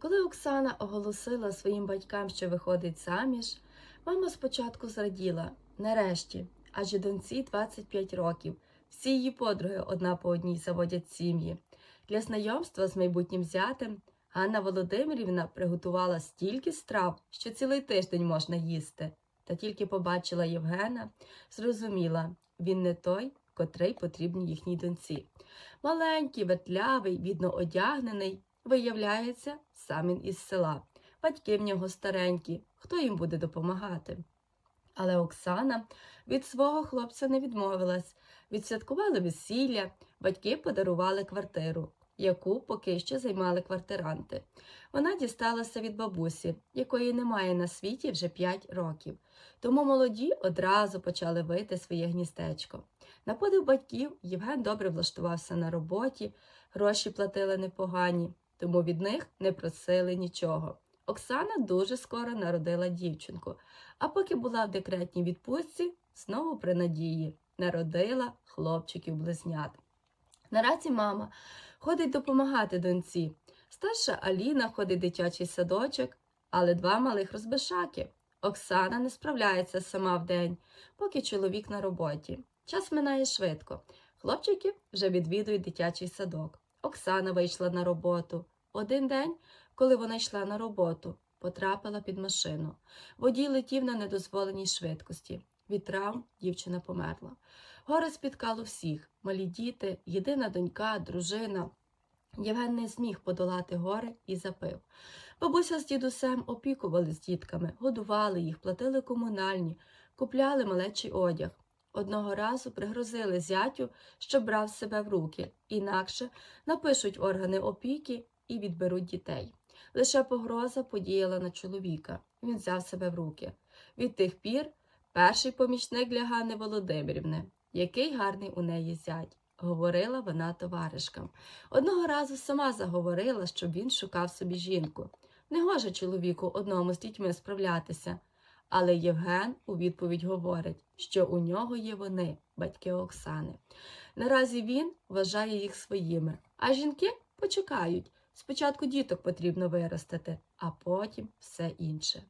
Коли Оксана оголосила своїм батькам, що виходить заміж, мама спочатку зраділа. Нарешті, адже доньці 25 років. Всі її подруги одна по одній заводять сім'ї. Для знайомства з майбутнім зятем Ганна Володимирівна приготувала стільки страв, що цілий тиждень можна їсти. Та тільки побачила Євгена, зрозуміла, він не той, котрий потрібен їхній доньці. Маленький, ветлявий, бідно одягнений, виявляється, сам він із села. Батьки в нього старенькі, хто їм буде допомагати? Але Оксана від свого хлопця не відмовилась. Відсвяткували весілля, батьки подарували квартиру, яку поки що займали квартиранти. Вона дісталася від бабусі, якої немає на світі вже 5 років. Тому молоді одразу почали вийти своє гністечко. На подив батьків Євген добре влаштувався на роботі, гроші платили непогані, тому від них не просили нічого. Оксана дуже скоро народила дівчинку, а поки була в декретній відпустці, знову при надії народила хлопчиків близнят. Наразі мама ходить допомагати доньці. Старша Аліна ходить в дитячий садочок, але два малих розбишаки. Оксана не справляється сама вдень, поки чоловік на роботі. Час минає швидко. Хлопчики вже відвідують дитячий садок. Оксана вийшла на роботу. Один день, коли вона йшла на роботу, потрапила під машину. Водій летів на недозволеній швидкості. Від травм дівчина померла. Горе спіткало всіх малі діти, єдина донька, дружина. Євген не зміг подолати горе і запив. Бабуся з дідусем опікували з дітками, годували їх, платили комунальні, купляли малечий одяг. Одного разу пригрозили зятю, що брав себе в руки, інакше напишуть органи опіки і відберуть дітей. Лише погроза подіяла на чоловіка. Він взяв себе в руки. Від тих пір перший помічник для Ганни Володимирівни, який гарний у неї зять, говорила вона товаришкам. Одного разу сама заговорила, щоб він шукав собі жінку. Негоже чоловіку одному з дітьми справлятися. Але Євген у відповідь говорить, що у нього є вони, батьки Оксани. Наразі він вважає їх своїми, а жінки почекають. Спочатку діток потрібно виростити, а потім все інше.